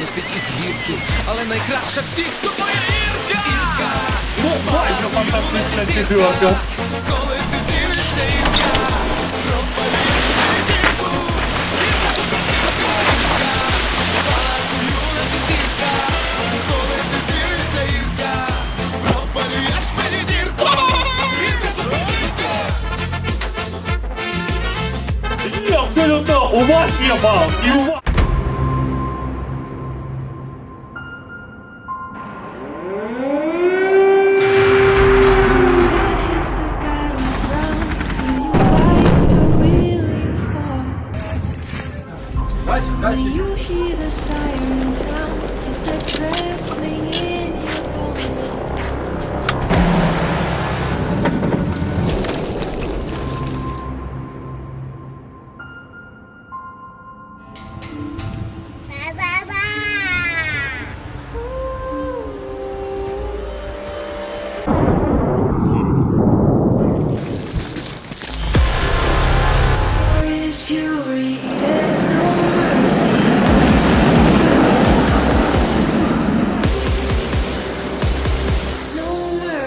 летить із гірки, але найкраща всіх тобою Ірка! Ірка! Ну, майже фантастична четверка. Коли ти дивишся, Ірка, пропалюєш дівку, Ірка наче коли ти дивишся, Ірка, пропалюєш мені дірку, Ірка. Абсолютно у вас є бал, і у вас. When you hear the siren sound,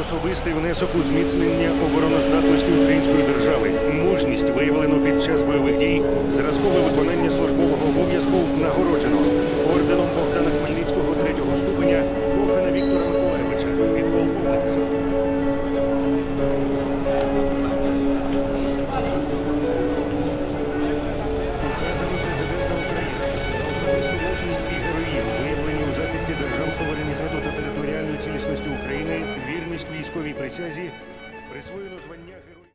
особистий внесок у зміцнення обороноздатності української держави. Мужність виявлено під час бойових дій, зразкове виконання службового обов'язку, нагородження. присязі присвоєно звання героя.